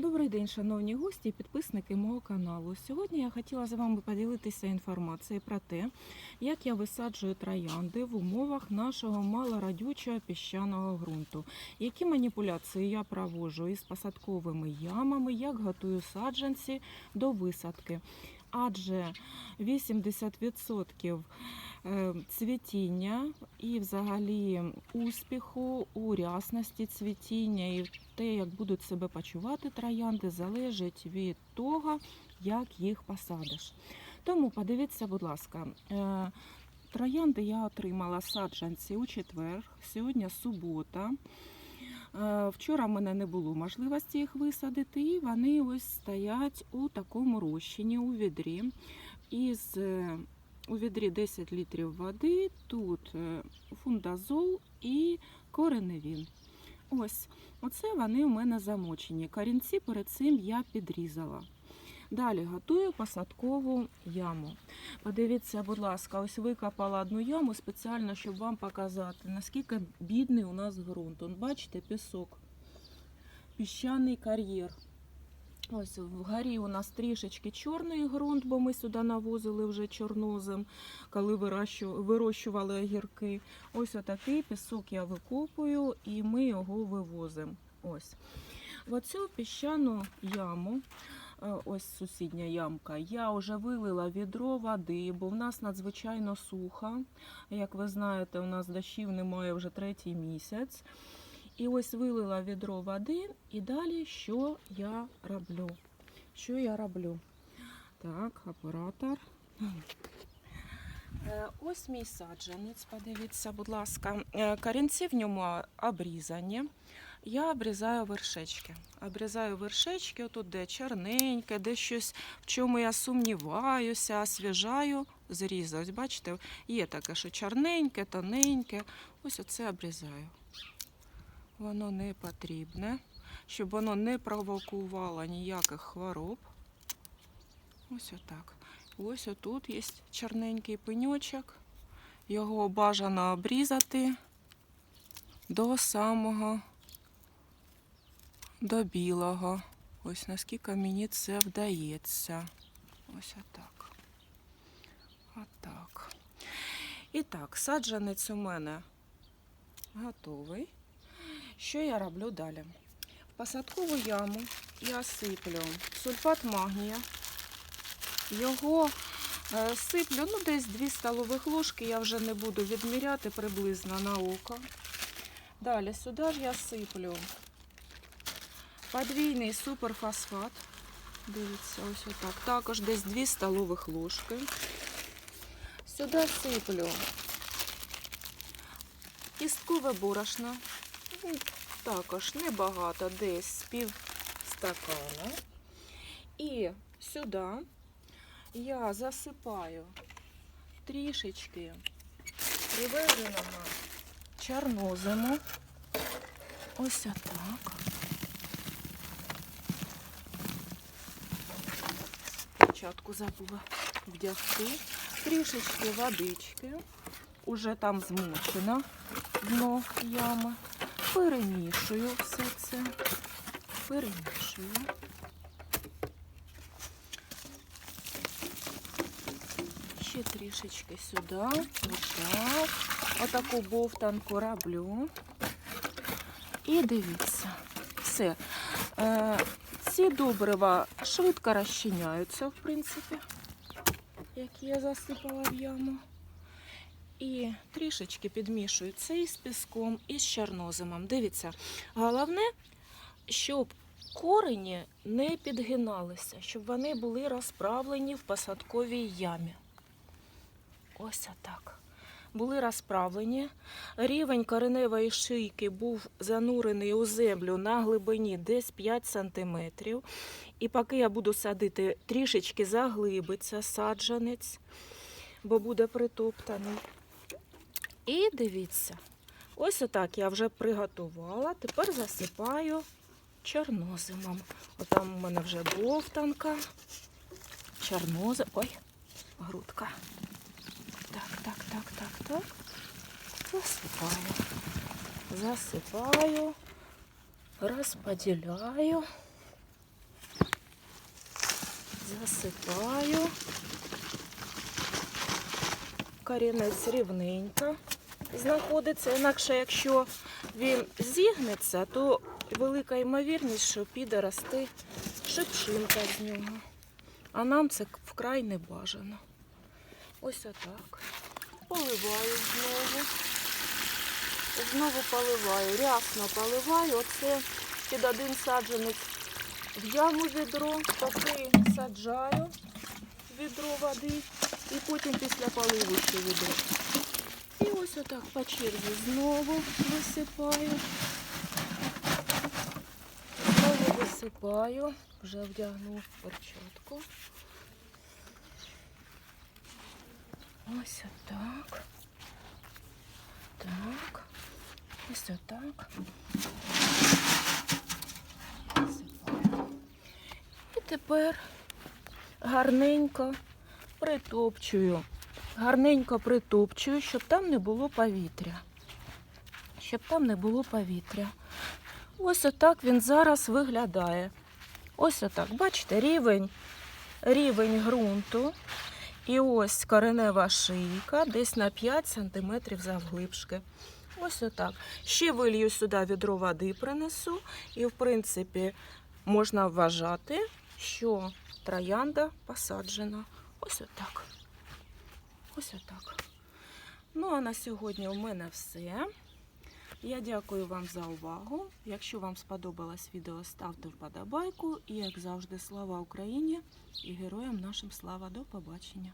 Добрий день, шановні гості і підписники мого каналу. Сьогодні я хотіла з вами поділитися інформацією про те, як я висаджую троянди в умовах нашого малорадючого піщаного ґрунту, які маніпуляції я проводжу із посадковими ямами, як готую саджанці до висадки. Адже 80% е, цвітіння і взагалі успіху у рясності цвітіння і те, як будуть себе почувати троянди, залежить від того, як їх посадиш. Тому подивіться, будь ласка, е, троянди я отримала саджанці у четвер, сьогодні субота. Е, Вчора в мене не було можливості їх висадити, і вони ось стоять у такому розчині у відрі. Із е, у відрі 10 літрів води, тут е, фундазол і кореневін. Ось, оце вони у мене замочені. Корінці перед цим я підрізала. Далі готую посадкову яму. Подивіться, будь ласка, ось викопала одну яму спеціально, щоб вам показати, наскільки бідний у нас ґрунт. Он, бачите, пісок, піщаний кар'єр. Ось вгорі у нас трішечки чорний ґрунт, бо ми сюди навозили вже чорнозем, коли вирощували огірки. Ось отакий пісок я викопую і ми його вивозимо. Ось. В оцю піщану яму, ось сусідня ямка, я вже вилила відро води, бо в нас надзвичайно сухо. Як ви знаєте, у нас дощів немає вже третій місяць. І ось вилила відро води, і далі що я роблю? Що я роблю? Так, оператор. Е, Ось мій саджанець, подивіться, будь ласка. Е, Корінці в ньому обрізані. Я обрізаю вершечки. Обрізаю вершечки, отут де чорненьке, де щось, в чому я сумніваюся, освіжаю, зрізаю. Ось бачите, є таке, що чорненьке, тоненьке. Ось оце обрізаю. Воно не потрібне, щоб воно не провокувало ніяких хвороб. Ось отак. Ось отут є чорненький пеньочок. Його бажано обрізати до самого до білого. Ось наскільки мені це вдається. Ось отак. Отак. І так, саджанець у мене готовий. Що я роблю далі? В посадкову яму я сиплю сульфат магнія. Його е, сиплю ну, десь 2 столових ложки, я вже не буду відміряти приблизно на око. Далі сюди ж я сиплю подвійний суперфосфат. Дивіться, ось отак. Також десь 2 столових ложки. Сюди сиплю кісткове борошно. Також небагато, десь пів стакана. І сюди я засипаю трішечки привезеного чорнозиму. Ось отак. Спочатку забула вдягти. Трішечки водички. Уже там змочено дно ями. Перемішую все це. Перемішую. Ще трішечки сюди. Отак. Отаку бовтанку роблю. І дивіться. Все. Ці добрива швидко розчиняються, в принципі, які я засипала в яму. І трішечки підмішую це із піском, і з чорноземом. Дивіться, головне, щоб корені не підгиналися, щоб вони були розправлені в посадковій ямі. Ось отак. Були розправлені. Рівень кореневої шийки був занурений у землю на глибині десь 5 см. І поки я буду садити, трішечки заглибиться саджанець, бо буде притоптаний. І дивіться, ось отак я вже приготувала. Тепер засипаю чорнозимом. Отам у мене вже бовтанка, чорнозим. Ой, грудка. Так, так, так, так, так. Засипаю. Засипаю, розподіляю. засипаю. Корінець рівненько знаходиться. Інакше, якщо він зігнеться, то велика ймовірність, що піде рости шипшинка з нього. А нам це вкрай не бажано. Ось отак. Поливаю знову. Знову поливаю, рясно поливаю. Оце під один саджанець в яму відро, поки саджаю відро води і потім після поливу ще відро. І ось отак по черзі знову висипаю. Знову висипаю, вже вдягну перчатку. Ось отак. Так. Ось отак. І тепер гарненько притопчую. Гарненько притопчую, щоб там не було повітря. Щоб там не було повітря. Ось отак він зараз виглядає. Ось отак. Бачите, рівень, рівень ґрунту. І ось коренева шийка десь на 5 см завглибшки. Ось отак. Ще вилью сюди відро води принесу. І, в принципі, можна вважати, що троянда посаджена. Ось отак. Ось отак. Ну, а на сьогодні у мене все. Я дякую вам за увагу. Якщо вам сподобалось відео, ставте вподобайку. І, як завжди, слава Україні і героям нашим слава. До побачення.